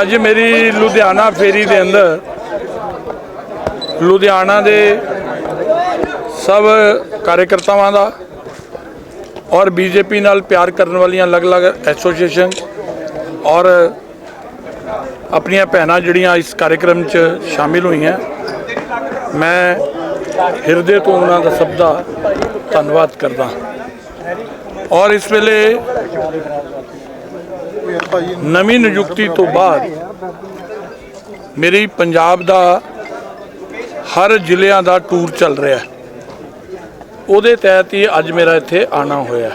ਅੱਜ ਮੇਰੀ ਲੁਧਿਆਣਾ ਫੇਰੀ ਦੇ ਅੰਦਰ ਲੁਧਿਆਣਾ ਦੇ ਸਭ ਕਾਰਜਕਰਤਾਵਾਂ ਦਾ ਔਰ ਬੀਜੇਪੀ ਨਾਲ ਪਿਆਰ ਕਰਨ ਵਾਲੀਆਂ ਅਲੱਗ-ਅਲੱਗ ਐਸੋਸੀਏਸ਼ਨ ਔਰ ਆਪਣੀਆਂ ਭੈਣਾਂ ਜਿਹੜੀਆਂ ਇਸ ਕਾਰਜਕ੍ਰਮ 'ਚ ਸ਼ਾਮਿਲ ਹੋਈਆਂ, ਮੈਂ ਹਿਰਦੇ ਤੋਂ ਉਹਨਾਂ ਦਾ ਸਭ ਦਾ ਧੰਨਵਾਦ ਕਰਦਾ। ਔਰ ਇਸ ਵੇਲੇ ਨਵੀਂ ਨਿਯੁਕਤੀ ਤੋਂ ਬਾਅਦ ਮੇਰੀ ਪੰਜਾਬ ਦਾ ਹਰ ਜ਼ਿਲ੍ਹਿਆਂ ਦਾ ਟੂਰ ਚੱਲ ਰਿਹਾ ਉਹਦੇ ਤਹਿਤ ਹੀ ਅੱਜ ਮੇਰਾ ਇੱਥੇ ਆਣਾ ਹੋਇਆ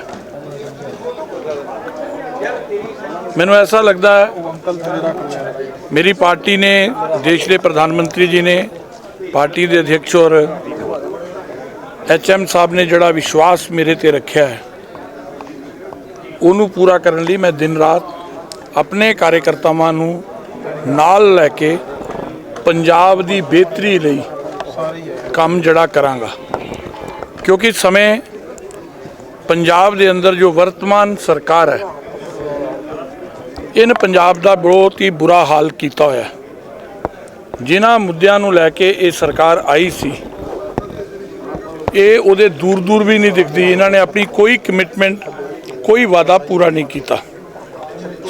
ਮੈਨੂੰ ਐਸਾ ਲੱਗਦਾ ਹੈ, ਮੇਰੀ ਪਾਰਟੀ ਨੇ, ਦੇਸ਼ ਦੇ ਪ੍ਰਧਾਨ ਮੰਤਰੀ ਜੀ ਨੇ, ਪਾਰਟੀ ਦੇ ਅਧਿਕਸ਼ ਔਰ ਐਚਐਮ ਸਾਹਿਬ ਨੇ ਜਿਹੜਾ ਵਿਸ਼ਵਾਸ ਮੇਰੇ ਤੇ ਰੱਖਿਆ ਹੈ ਉਹਨੂੰ ਪੂਰਾ ਕਰਨ ਲਈ ਮੈਂ ਦਿਨ ਰਾਤ ਆਪਣੇ ਕਾਰਜਕਰਤਾਵਾਂ ਨੂੰ ਨਾਲ ਲੈ ਕੇ ਪੰਜਾਬ ਦੀ ਬਿਹਤਰੀ ਲਈ ਕੰਮ ਜਿਹੜਾ ਕਰਾਂਗਾ। ਕਿਉਂਕਿ ਸਮੇਂ ਪੰਜਾਬ ਦੇ ਅੰਦਰ ਜੋ ਵਰਤਮਾਨ ਸਰਕਾਰ ਹੈ, ਇਹਨ ਪੰਜਾਬ ਦਾ ਬਹੁਤ ਹੀ ਬੁਰਾ ਹਾਲ ਕੀਤਾ ਹੋਇਆ ਜਿਨ੍ਹਾਂ ਮੁੱਦਿਆਂ ਨੂੰ ਲੈ ਕੇ ਇਹ ਸਰਕਾਰ ਆਈ ਸੀ, ਇਹ ਉਹਦੇ ਦੂਰ ਦੂਰ ਵੀ ਨਹੀਂ ਦਿਖਦੀ। ਇਹਨਾਂ ਨੇ ਆਪਣੀ ਕੋਈ ਕਮਿਟਮੈਂਟ ਕੋਈ ਵਾਅਦਾ ਪੂਰਾ ਨਹੀਂ ਕੀਤਾ।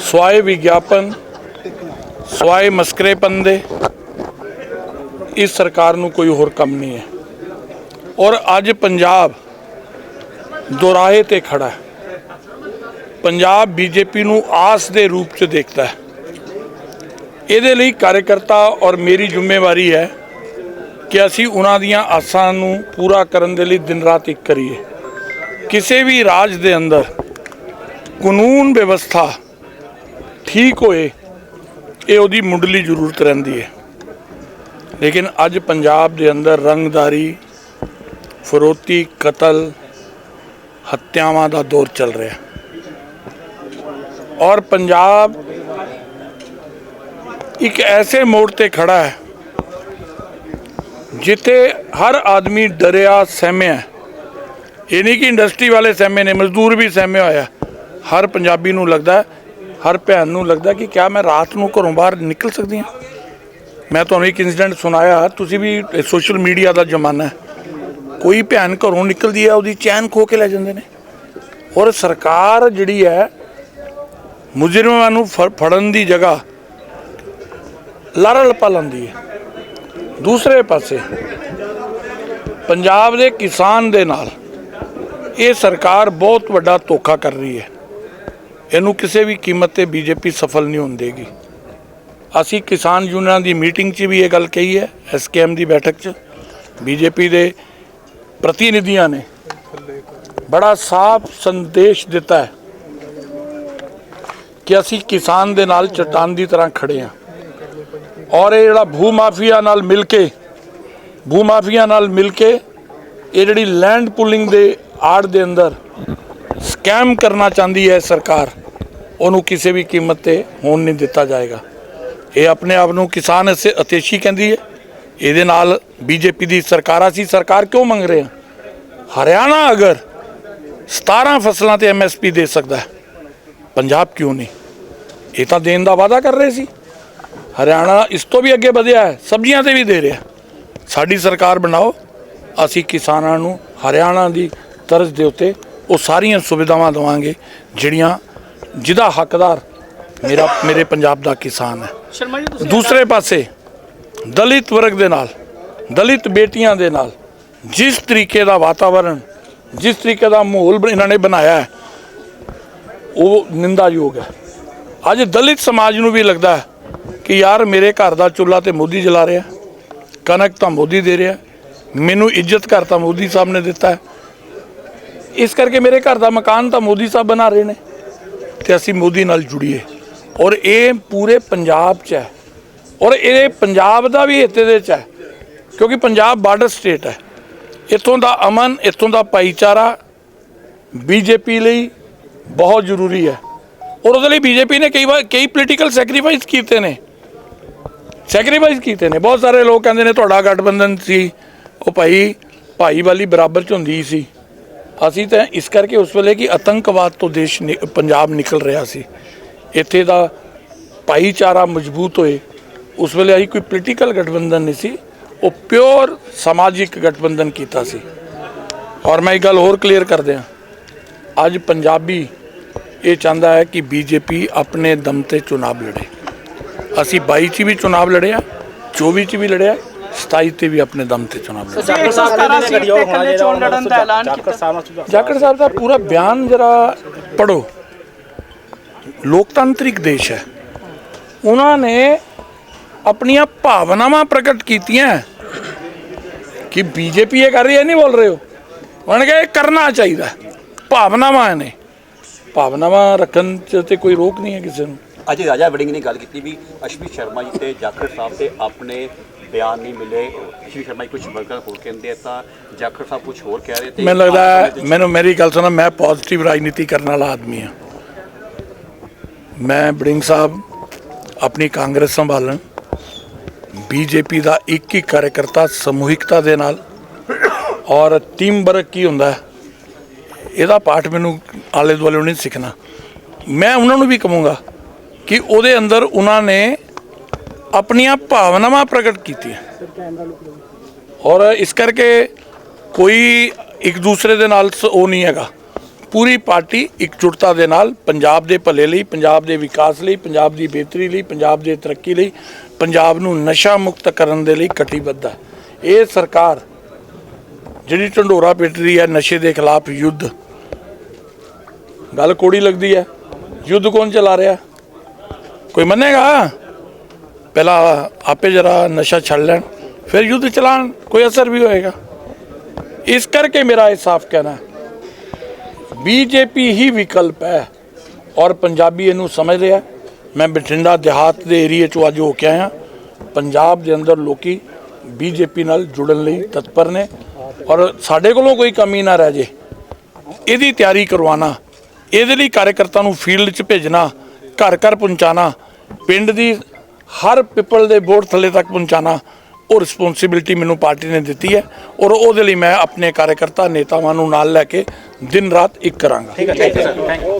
ਸਵਾਏ ਵਿਗਿਆਪਨ, ਸਵਾਏ ਮਸਕਰੇਪਨ ਦੇ, ਇਸ ਸਰਕਾਰ ਨੂੰ ਕੋਈ ਹੋਰ ਕੰਮ ਨਹੀਂ ਹੈ। ਔਰ ਅੱਜ ਪੰਜਾਬ ਦੁਰਾਹੇ ਤੇ ਖੜਾ ਹੈ। ਪੰਜਾਬ ਬੀਜੇਪੀ ਨੂੰ ਆਸ ਦੇ ਰੂਪ 'ਚ ਦੇਖਦਾ ਹੈ। ਇਹਦੇ ਲਈ ਕਾਰਜਕਰਤਾ ਔਰ ਮੇਰੀ ਜ਼ਿੰਮੇਵਾਰੀ ਹੈ ਕਿ ਅਸੀਂ ਉਹਨਾਂ ਦੀਆਂ ਆਸਾਂ ਨੂੰ ਪੂਰਾ ਕਰਨ ਦੇ ਲਈ ਦਿਨ ਰਾਤ ਇੱਕ ਕਰੀਏ। ਕਿਸੇ ਵੀ ਰਾਜ ਦੇ ਅੰਦਰ ਕਾਨੂੰਨ ਵਿਵਸਥਾ ਠੀਕ ਹੋਏ, ਇਹ ਉਹਦੀ ਮੁੱਢਲੀ ਜ਼ਰੂਰਤ ਰਹਿੰਦੀ ਹੈ। ਲੇਕਿਨ ਅੱਜ ਪੰਜਾਬ ਦੇ ਅੰਦਰ ਰੰਗਦਾਰੀ, ਫਰੋਤੀ, ਕਤਲ, ਹੱਤਿਆਵਾਂ ਦਾ ਦੌਰ ਚੱਲ ਰਿਹਾ ਔਰ ਪੰਜਾਬ ਇੱਕ ਐਸੇ ਮੋੜ ਤੇ ਖੜਾ ਹੈ, ਜਿੱਥੇ ਹਰ ਆਦਮੀ ਡਰਿਆ, ਸਹਿਮਿਆ ਇਹ ਨਹੀਂ ਕਿ ਇੰਡਸਟਰੀ ਵਾਲੇ ਸਹਿਮੇ ਨੇ, ਮਜ਼ਦੂਰ ਵੀ ਸਹਿਮਿਆ ਹੋਇਆ ਹਰ ਪੰਜਾਬੀ ਨੂੰ ਲੱਗਦਾ, ਹਰ ਭੈਣ ਨੂੰ ਲੱਗਦਾ ਕਿ ਕਿਆ ਮੈਂ ਰਾਤ ਨੂੰ ਘਰੋਂ ਬਾਹਰ ਨਿਕਲ ਸਕਦੀ ਹਾਂ? ਮੈਂ ਤੁਹਾਨੂੰ ਇੱਕ ਇਨਸੀਡੈਂਟ ਸੁਣਾਇਆ, ਤੁਸੀਂ ਵੀ ਸੋਸ਼ਲ ਮੀਡੀਆ ਦਾ ਜ਼ਮਾਨਾ ਹੈ। ਕੋਈ ਭੈਣ ਘਰੋਂ ਨਿਕਲਦੀ ਹੈ, ਉਹਦੀ ਚੈਨ ਖੋ ਕੇ ਲੈ ਜਾਂਦੇ ਨੇ। ਔਰ ਸਰਕਾਰ ਜਿਹੜੀ ਹੈ, ਮੁਜਰਮਾਂ ਨੂੰ ਫ- ਫੜਨ ਦੀ ਜਗ੍ਹਾ ਲਾਰਾ ਲੱਪਾ ਲਾਉਂਦੀ ਹੈ। ਦੂਸਰੇ ਪਾਸੇ, ਪੰਜਾਬ ਦੇ ਕਿਸਾਨ ਦੇ ਨਾਲ ਇਹ ਸਰਕਾਰ ਬਹੁਤ ਵੱਡਾ ਧੋਖਾ ਕਰ ਰਹੀ ਹੈ। ਇਹਨੂੰ ਕਿਸੇ ਵੀ ਕੀਮਤ ਤੇ ਬੀਜੇਪੀ ਸਫਲ ਨਹੀਂ ਹੋਣ ਦੇਗੀ। ਅਸੀਂ ਕਿਸਾਨ ਯੂਨੀਅਨਾਂ ਦੀ ਮੀਟਿੰਗ 'ਚ ਵੀ ਇਹ ਗੱਲ ਕਹੀ ਹੈ ਐਸਕੇਐਮ ਦੀ ਬੈਠਕ 'ਚ। ਬੀਜੇਪੀ ਦੇ ਪ੍ਰਤੀਨਿਧੀਆਂ ਨੇ ਬੜਾ ਸਾਫ਼ ਸੰਦੇਸ਼ ਦਿੱਤਾ ਹੈ ਕਿ ਅਸੀਂ ਕਿਸਾਨ ਦੇ ਨਾਲ ਚਟਾਨ ਦੀ ਤਰ੍ਹਾਂ ਖੜੇ ਹਾਂ। ਔਰ ਇਹ ਜਿਹੜਾ ਭੂ ਮਾਫੀਆ ਨਾਲ ਮਿਲ ਕੇ, ਭੂ ਮਾਫੀਆ ਨਾਲ ਮਿਲ ਕੇ ਇਹ ਜਿਹੜੀ ਲੈਂਡ ਪੁਲਿੰਗ ਦੇ ਆੜ ਦੇ ਅੰਦਰ ਸਕੈਮ ਕਰਨਾ ਚਾਹੁੰਦੀ ਹੈ ਸਰਕਾਰ। ਉਹਨੂੰ ਕਿਸੇ ਵੀ ਕੀਮਤ ਤੇ ਹੋਣ ਨਹੀਂ ਦਿੱਤਾ ਜਾਏਗਾ। ਇਹ ਆਪਣੇ ਆਪ ਨੂੰ ਕਿਸਾਨ ਅਸੇ ਅਤੇਸ਼ੀ ਕਹਿੰਦੀ ਹੈ। ਇਹਦੇ ਨਾਲ ਬੀਜੇਪੀ ਦੀ ਸਰਕਾਰ ਅਸੀਂ ਸਰਕਾਰ ਕਿਉਂ ਮੰਗ ਰਹੇ ਹਾਂ? ਹਰਿਆਣਾ ਅਗਰ 17 ਫਸਲਾਂ ਤੇ ਐਮਐਸਪੀ ਦੇ ਸਕਦਾ ਹੈ, ਪੰਜਾਬ ਕਿਉਂ ਨਹੀਂ? ਇਹ ਤਾਂ ਦੇਣ ਦਾ ਵਾਅਦਾ ਕਰ ਰਹੇ ਸੀ। ਹਰਿਆਣਾ ਇਸ ਤੋਂ ਵੀ ਅੱਗੇ ਵਧਿਆ ਹੈ, ਸਬਜ਼ੀਆਂ ਤੇ ਵੀ ਦੇ ਰਿਹਾ ਸਾਡੀ ਸਰਕਾਰ ਬਣਾਓ, ਅਸੀਂ ਕਿਸਾਨਾਂ ਨੂੰ ਹਰਿਆਣਾ ਦੀ ਤਰਜ਼ ਦੇ ਉੱਤੇ ਉਹ ਸਾਰੀਆਂ ਸੁਵਿਧਾਵਾਂ ਦੇਵਾਂਗੇ, ਜਿਹੜੀਆਂ ਜਿਹਦਾ ਹੱਕਦਾਰ ਮੇਰਾ ਮੇਰੇ ਪੰਜਾਬ ਦਾ ਕਿਸਾਨ ਹੈ। ਦੂਸਰੇ ਪਾਸੇ ਦਲਿਤ ਵਰਗ ਦੇ ਨਾਲ ਦਲਿਤ ਬੇਟੀਆਂ ਦੇ ਨਾਲ ਜਿਸ ਤਰੀਕੇ ਦਾ ਵਾਤਾਵਰਣ ਜਿਸ ਤਰੀਕੇ ਦਾ ਮਾਹੌਲ ਇਹਨਾਂ ਨੇ ਬਣਾਇਆ ਹੈ ਉਹ ਨਿੰਦਾਯੋਗ ਹੈ। ਅੱਜ ਦਲਿਤ ਸਮਾਜ ਨੂੰ ਵੀ ਲੱਗਦਾ ਹੈ ਕਿ ਯਾਰ ਮੇਰੇ ਘਰ ਦਾ ਚੁੱਲ੍ਹਾ ਤੇ ਮੋਦੀ ਜਲਾ ਰਿਹਾ ਕਣਕ ਤਾਂ ਮੋਦੀ ਦੇ ਰਿਹਾ ਮੈਨੂੰ ਇੱਜ਼ਤ ਘਰ ਤਾਂ ਮੋਦੀ ਸਾਹਿਬ ਨੇ ਦਿੱਤਾ ਇਸ ਕਰਕੇ ਮੇਰੇ ਘਰ ਦਾ ਮਕਾਨ ਤਾਂ ਮੋਦੀ ਸਾਹਿਬ ਬਣਾ ਰਹੇ ਨੇ। ਤੇ ਅਸੀਂ ਮੋਦੀ ਨਾਲ ਜੁੜੀਏ। ਔਰ ਇਹ ਪੂਰੇ ਪੰਜਾਬ 'ਚ ਹੈ। ਔਰ ਇਹ ਪੰਜਾਬ ਦਾ ਵੀ ਹਿੱਤੇ ਦੇ 'ਚ ਹੈ। ਕਿਉਂਕਿ ਪੰਜਾਬ ਬਾਰਡਰ ਸਟੇਟ ਹੈ। ਇੱਥੋਂ ਦਾ ਅਮਨ, ਇੱਥੋਂ ਦਾ ਭਾਈਚਾਰਾ ਬੀਜੇਪੀ ਲਈ ਬਹੁਤ ਜ਼ਰੂਰੀ ਹੈ। ਔਰ ਉਹਦੇ ਲਈ ਬੀਜੇਪੀ ਨੇ ਕਈ ਵਾਰ, ਕਈ ਪੋਲੀਟੀਕਲ ਸੈਕਰੀਫਾਈਸ ਕੀਤੇ ਨੇ। ਸੈਕਰੀਫਾਈਸ ਕੀਤੇ ਨੇ। ਬਹੁਤ ਸਾਰੇ ਲੋਕ ਕਹਿੰਦੇ ਨੇ, ਤੁਹਾਡਾ ਗਠਬੰਧਨ ਸੀ। ਉਹ ਭਾਈ ਭਾਈ ਵਾਲੀ ਬਰਾਬਰ ਚ ਹੁੰਦੀ ਸੀ। ਅਸੀਂ ਤਾਂ ਇਸ ਕਰਕੇ ਉਸ ਵੇਲੇ ਕਿ ਆਤੰਕਵਾਦ ਤੋਂ ਦੇਸ਼ ਨਿ- ਪੰਜਾਬ ਨਿਕਲ ਰਿਹਾ ਸੀ। ਇੱਥੇ ਦਾ ਭਾਈਚਾਰਾ ਮਜ਼ਬੂਤ ਹੋਏ। ਉਸ ਵੇਲੇ ਅਸੀਂ ਕੋਈ ਪੋਲੀਟੀਕਲ ਗਠਬੰਧਨ ਨਹੀਂ ਸੀ, ਉਹ ਪਿਓਰ ਸਮਾਜਿਕ ਗਠਬੰਧਨ ਕੀਤਾ ਸੀ। ਔਰ ਮੈਂ ਇਹ ਗੱਲ ਹੋਰ ਕਲੀਅਰ ਕਰ ਦਿਆਂ। ਅੱਜ ਪੰਜਾਬੀ ਇਹ ਚਾਹੁੰਦਾ ਹੈ ਕਿ ਬੀਜੇਪੀ ਆਪਣੇ ਦਮ ਤੇ ਚੁਣਾਵ ਲੜੇ। ਅਸੀਂ 22 ਚ ਵੀ ਚੁਣਾਵ ਲੜਿਆ 24 ਚ ਵੀ ਲੜਿਆ 27 ਤੇ ਵੀ ਆਪਣੇ ਦਮ ਤੇ ਚੁਣਾਵ ਲੜਿਆ ਜਾਖੜ ਸਾਹਿਬ ਨੇ ਗੱਡੀ ਹੋਰ ਹੋਣਾ ਜਿਹੜਾ ਉਹਨਾਂ ਲੜਨ ਦਾ ਐਲਾਨ ਜਾਖੜ ਕੀਤਾ। ਸਾਹਿਬ ਨਾਲ ਸੁਝਾਅ ਜਾਖੜ ਸਾਹਿਬ ਦਾ ਪੂਰਾ ਬਿਆਨ ਜਰਾ ਪੜੋ ਲੋਕਤੰਤਰਿਕ ਦੇਸ਼ ਹੈ। ਉਹਨਾਂ ਨੇ ਆਪਣੀਆਂ ਭਾਵਨਾਵਾਂ ਪ੍ਰਗਟ ਕੀਤੀਆਂ ਕਿ ਬੀਜੇਪੀ ਇਹ ਕਰ ਰਹੀ ਹੈ ਨਹੀਂ ਬੋਲ ਰਹੇ ਹੋ। ਉਹਨਾਂ ਕਿਹਾ ਕਰਨਾ ਚਾਹੀਦਾ। ਭਾਵਨਾਵਾਂ ਨੇ। ਭਾਵਨਾਵਾਂ ਰੱਖਣ 'ਚ ਤੇ ਕੋਈ ਰੋਕ ਨਹੀਂ ਹੈ ਕਿਸੇ ਨੂੰ। ਅੱਜ ਰਾਜਾ ਵੜਿੰਗ ਨੇ ਗੱਲ ਕੀਤੀ ਵੀ ਅਸ਼ਵੀ ਸ਼ਰਮਾ ਜੀ ਤੇ ਜਾਖੜ ਸਾਹਿਬ ਤੇ ਆਪਣੇ ਬਿਆਨ ਨਹੀਂ ਮਿਲੇ। ਅਸ਼ਵੀ ਸ਼ਰਮਾ ਜੀ ਕੁਝ ਵਰਕਰ ਹੋਰ ਕਹਿੰਦੇ ਆ ਤਾਂ ਜਾਖੜ ਸਾਹਿਬ ਕੁਝ ਹੋਰ ਕਹਿ ਰਹੇ ਤੇ ਮੈਨੂੰ ਲੱਗਦਾ ਮੈਨੂੰ ਮੇਰੀ ਗੱਲ ਸੁਣੋ ਮੈਂ ਪੋਜ਼ਿਟਿਵ ਰਾਜਨੀਤੀ ਕਰਨ ਵਾਲਾ ਆਦਮੀ ਹਾਂ। ਮੈਂ ਬੜਿੰਗ ਸਾਹਿਬ ਆਪਣੀ ਕਾਂਗਰਸ ਸੰਭਾਲਣ ਬੀਜੇਪੀ ਦਾ ਇੱਕ ਹੀ ਕਾਰਜਕਰਤਾ ਸਮੂਹਿਕਤਾ ਦੇ ਨਾਲ ਔਰ ਟੀਮ ਵਰਕ ਕੀ ਹੁੰਦਾ ਹੈ ਇਹਦਾ ਪਾਠ ਮੈਨੂੰ ਆਲੇ ਦੁਆਲੇ ਨਹੀਂ ਸਿੱਖਣਾ। ਮੈਂ ਉਹਨਾਂ ਨੂੰ ਵੀ ਕਹੂੰਗਾ ਕਿ ਉਹਦੇ ਅੰਦਰ ਉਹਨਾਂ ਨੇ ਆਪਣੀਆਂ ਭਾਵਨਾਵਾਂ ਪ੍ਰਗਟ ਕੀਤੀਆਂ। ਔਰ ਇਸ ਕਰਕੇ ਕੋਈ ਇੱਕ ਦੂਸਰੇ ਦੇ ਨਾਲ ਉਹ ਨਹੀਂ ਹੈਗਾ। ਪੂਰੀ ਪਾਰਟੀ ਇਕਜੁੱਟਤਾ ਦੇ ਨਾਲ ਪੰਜਾਬ ਦੇ ਭਲੇ ਲਈ, ਪੰਜਾਬ ਦੇ ਵਿਕਾਸ ਲਈ, ਪੰਜਾਬ ਦੀ ਬਿਹਤਰੀ ਲਈ, ਪੰਜਾਬ ਦੇ ਤਰੱਕੀ ਲਈ, ਪੰਜਾਬ ਨੂੰ ਨਸ਼ਾ ਮੁਕਤ ਕਰਨ ਦੇ ਲਈ ਕਟੀਬੱਧ ਹੈ। ਇਹ ਸਰਕਾਰ ਜਿਹੜੀ ਢੰਡੋਰਾ ਪਿੱਟ ਰਹੀ ਹੈ ਨਸ਼ੇ ਦੇ ਖਿਲਾਫ ਯੁੱਧ। ਗੱਲ ਕੋੜੀ ਲੱਗਦੀ ਹੈ। ਯੁੱਧ ਕੌਣ ਚਲਾ ਰਿਹਾ? ਕੋਈ ਮੰਨੇਗਾ? ਪਹਿਲਾਂ ਆਪੇ ਜਰਾ ਨਸ਼ਾ ਛੱਡ ਲੈਣ, ਫਿਰ ਯੁੱਧ ਚਲਾਣ, ਕੋਈ ਅਸਰ ਵੀ ਹੋਏਗਾ। ਇਸ ਕਰਕੇ ਮੇਰਾ ਇਹ ਸਾਫ਼ ਕਹਿਣਾ ਹੈ, ਬੀਜੇਪੀ ਹੀ ਵਿਕਲਪ ਹੈ ਔਰ ਪੰਜਾਬੀ ਇਹਨੂੰ ਸਮਝ ਰਿਹਾ ਹੈ। ਮੈਂ ਬਠਿੰਡਾ ਦਿਹਾਤ ਦੇ ਏਰੀਏ ਚੋਂ ਅੱਜ ਹੋ ਕੇ ਆਇਆ। ਪੰਜਾਬ ਦੇ ਅੰਦਰ ਲੋਕੀ ਬੀਜੇਪੀ ਨਾਲ ਜੁੜਨ ਲਈ ਤਤਪਰ ਨੇ ਔਰ ਸਾਡੇ ਕੋਲੋਂ ਕੋਈ ਕਮੀ ਨਾ ਰਹਿ ਜੇ। ਇਹਦੀ ਤਿਆਰੀ ਕਰਵਾਉਣਾ, ਇਹਦੇ ਲਈ ਕਾਰਜਕਰਤਾ ਨੂੰ ਫੀਲਡ 'ਚ ਭੇਜਣਾ ਘਰ ਘਰ ਪਹੁੰਚਾਣਾ ਪਿੰਡ ਦੀ ਹਰ ਪੀਪਲ ਦੇ ਵੋਟ ਥੱਲੇ ਤੱਕ ਪਹੁੰਚਾਣਾ ਉਹ ਰਿਸਪੌਂਸਿਬਿਲਟੀ ਮੈਨੂੰ ਪਾਰਟੀ ਨੇ ਦਿੱਤੀ ਹੈ ਔਰ ਉਹਦੇ ਲਈ ਮੈਂ ਆਪਣੇ ਕਾਰਜਕਰਤਾ ਨੇਤਾਵਾਂ ਨੂੰ ਨਾਲ ਲੈ ਕੇ ਦਿਨ ਰਾਤ ਇੱਕ ਕਰਾਂਗਾ। ਠੀਕ ਹੈ ਥੈਂਕ ਯੂ